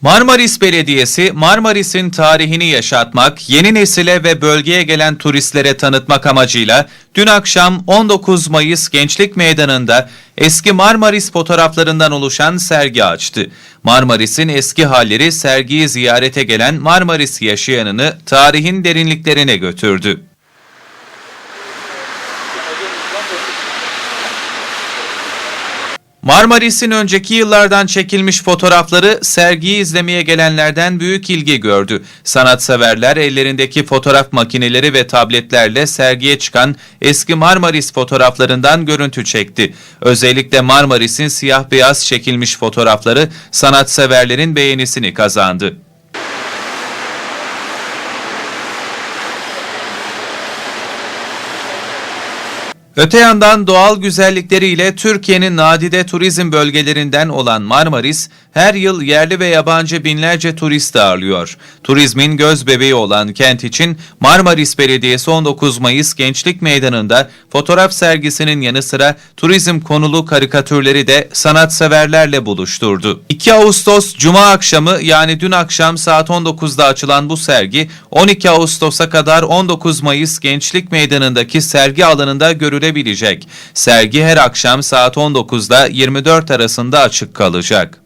Marmaris Belediyesi, Marmaris'in tarihini yaşatmak, yeni nesile ve bölgeye gelen turistlere tanıtmak amacıyla dün akşam 19 Mayıs Gençlik Meydanı'nda eski Marmaris fotoğraflarından oluşan sergi açtı. Marmaris'in eski halleri sergiyi ziyarete gelen Marmaris yaşayanını tarihin derinliklerine götürdü. Marmaris'in önceki yıllardan çekilmiş fotoğrafları sergiyi izlemeye gelenlerden büyük ilgi gördü. Sanatseverler ellerindeki fotoğraf makineleri ve tabletlerle sergiye çıkan eski Marmaris fotoğraflarından görüntü çekti. Özellikle Marmaris'in siyah beyaz çekilmiş fotoğrafları sanatseverlerin beğenisini kazandı. Öte yandan doğal güzellikleriyle Türkiye'nin nadide turizm bölgelerinden olan Marmaris, her yıl yerli ve yabancı binlerce turist ağırlıyor. Turizmin göz bebeği olan kent için Marmaris Belediyesi 19 Mayıs Gençlik Meydanı'nda fotoğraf sergisinin yanı sıra turizm konulu karikatürleri de sanatseverlerle buluşturdu. 2 Ağustos Cuma akşamı yani dün akşam saat 19'da açılan bu sergi 12 Ağustos'a kadar 19 Mayıs Gençlik Meydanı'ndaki sergi alanında görülebilecek. Sergi her akşam saat 19'da 24 arasında açık kalacak.